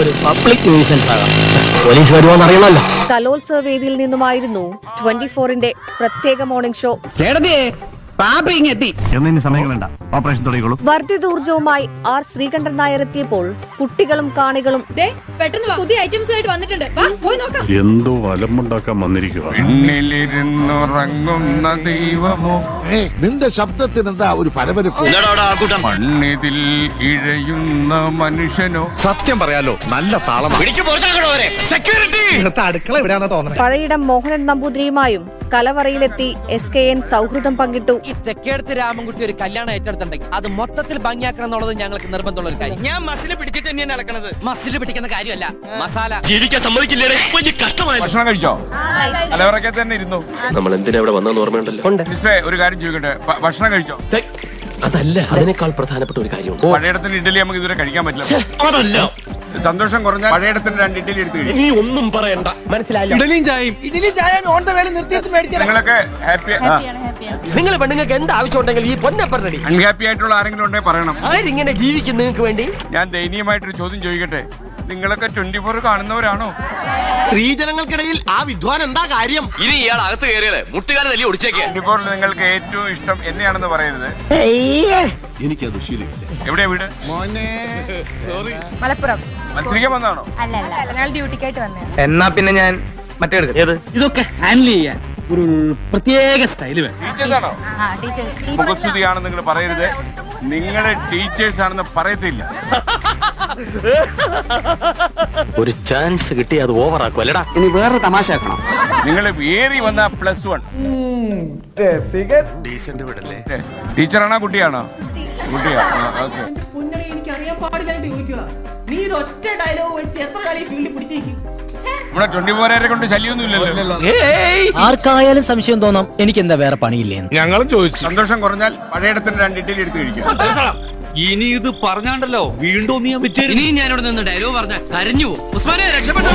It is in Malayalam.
ഒരു പബ്ലിക് ന്യൂസൻസ് ആകാം. പോലീസ് വരുമോന്ന് അറിയണമല്ലോ കലോത്സവ വേദിയിൽ നിന്നുമായിരുന്നു ട്വന്റി ഫോറിന്റെ പ്രത്യേക മോർണിംഗ് ഷോ. ചേട്ടത്തിയേ വർദ്ധിത ഊർജവുമായി ആർ ശ്രീകണ്ഠൻ നായർ എത്തിയപ്പോൾ കുട്ടികളും കാണികളും ദേ പെട്ടെന്ന് പുതിയ ഐറ്റംസ് ആയിട്ട് വന്നിട്ടുണ്ട്. വാ പോയി നോക്കാം. എന്തോ അലമ്പുണ്ടാക്കാൻ വന്നിരിക്കുക ദൈവമോ? നിന്റെ ശബ്ദത്തിന് എന്താ ഒരു മണ്ണിതിൽ ഇഴയുന്ന മനുഷ്യനോ? സത്യം പറയാലോ നല്ല താളം പഴയിടം മോഹനൻ നമ്പൂതിരിയുമായും കലവറയിലെത്തി എസ് കെ എൻ സൗഹൃദം പങ്കിട്ടു. ഈ തെക്കേടത്ത് രാമൻകുട്ടി ഒരു കല്യാണം ഏറ്റെടുത്തിട്ടുണ്ടെങ്കിൽ അത് മൊത്തത്തിൽ ഭംഗിയാക്കണം എന്നുള്ളത് ഞങ്ങൾക്ക് നിർബന്ധമുള്ള ഒരു കാര്യം. ഞാൻ മസിൽ പിടിച്ചിട്ട് തന്നെയാണ് നടക്കുന്നത് മസിൽ പിടിക്കുന്ന കാര്യമല്ല. മസാല. ജീവിക്കാൻ സമ്മതിക്കില്ലേ വലിയ കഷ്ടമായി ഭക്ഷണം കഴിച്ചോ? തലവറക്കെ തന്നെ ഇരുന്നു. നമ്മൾ എന്തിനാ ഇവിടെ വന്നെന്ന് ഓർമ്മയുണ്ടല്ലോ? ഒരു കാര്യം ചോദിക്കട്ടെ? ഭ- ഭക്ഷണം കഴിച്ചോ? അതല്ല അതിനേക്കാൾ പ്രധാനപ്പെട്ട ഒരു കാര്യമുണ്ട്. പഴയിടത്തിന് ഇഡലി നമുക്ക് ഇതുവരെ കഴിക്കാൻ പറ്റില്ല. അതല്ല. സന്തോഷം കുറഞ്ഞാൽ പഴയടത്തിന് രണ്ട് ഇഡലി എടുത്തു കഴിക്കും. നീ ഒന്നും പറയണ്ട. മനസ്സിലായില്ല. ഇഡലിയും ചായയും. ഇഡലിയും ചായയും ഓൺ ദ വേല നിർത്തിയിട്ട് മേടിക്കാൻ നിങ്ങളൊക്കെ ഹാപ്പി നിങ്ങൾ പെണ്ണുങ്ങൾക്ക് എന്ത് ആവശ്യം ഉണ്ടെങ്കിൽ ഈ പൊന്നപ്പറടി അൺഹാപ്പി ആയിട്ടുള്ള ആരെങ്കിലും ഉണ്ടെങ്കിൽ പറയണം. ആരിങ്ങനെ ജീവിക്കും നിങ്ങൾക്ക് വേണ്ടി? ഞാൻ ദയനീയമായിട്ടൊരു ചോദ്യം ചോദിക്കട്ടെ? നിങ്ങളൊക്കെ ട്വന്റി ഫോർ കാണുന്നവരാണോ? സ്ത്രീജനങ്ങൾക്കിടയിൽ ആ വിദ്വാൻ എന്താ കാര്യം? ഇനി ഇയാൾ അകത്ത് കയറിയത് മുട്ടുകാരെ തല്ലി ഒടിച്ചേക്കേ. ട്വന്റി നിങ്ങൾക്ക് ഏറ്റവും ഇഷ്ടം എന്നെയാണെന്ന് പറയരുത് എനിക്കത് ശീലമില്ല എവിടെയാ വീട്? മലപ്പുറം. മത്സരിക്കാൻ വന്നാണോ അല്ല അല്ല. ഞങ്ങൾ ഡ്യൂട്ടിക്കായിട്ട് വന്നേ എന്നാ പിന്നെ ഞാൻ മറ്റേ എടുക്കാം. ഇതൊക്കെ ഹാൻഡിൽ ചെയ്യാൻ ഒരു പ്രത്യേക സ്റ്റൈൽ വേണം. മുഖസ്തുതിയാണെന്ന് നിങ്ങൾ പറയരുത്. നിങ്ങളെ ടീച്ചേഴ്സ് ആണെന്ന് പറയത്തില്ല. ഒരു ചാൻസ് കിട്ടി അത് ഓവർ ആക്കും. അല്ലടാ ഇനി വേറെ തമാശ ആക്കണം. നിങ്ങൾ ഏറി വന്ന പ്ലസ് വൺ ഡീസന്റ് വിടല്ലേ? ടീച്ചറാണോ കുട്ടിയാണോ? കുട്ടിയാ ഓക്കെ. ചോദിക്കുക. നീ ഒരു ഒറ്റ ഡയലോഗ് വെച്ച് എത്ര കാലം ഈ ഫീൽഡിൽ പിടിച്ചേക്കും? നമ്മളെ ട്വന്റി ഫോറുകാരെ കൊണ്ട് ശല്യമൊന്നും ഇല്ലല്ലോ ആർക്കായാലും സംശയം തോന്നാം എനിക്ക് എന്താ വേറെ പണിയില്ലേ ഞങ്ങളും ചോദിച്ചു. സന്തോഷം കുറഞ്ഞാൽ പഴയ രണ്ട് ഇഡലി എടുത്ത് കഴിക്കാം. ഇനി ഇത് പറഞ്ഞാണ്ടല്ലോ വീണ്ടും നീ വെച്ചു ഇനി ഞാനിവിടെ നിന്ന് ഡയലോഗ് പറഞ്ഞ കരഞ്ഞു ഉസ്മാനെ രക്ഷപ്പെട്ടോ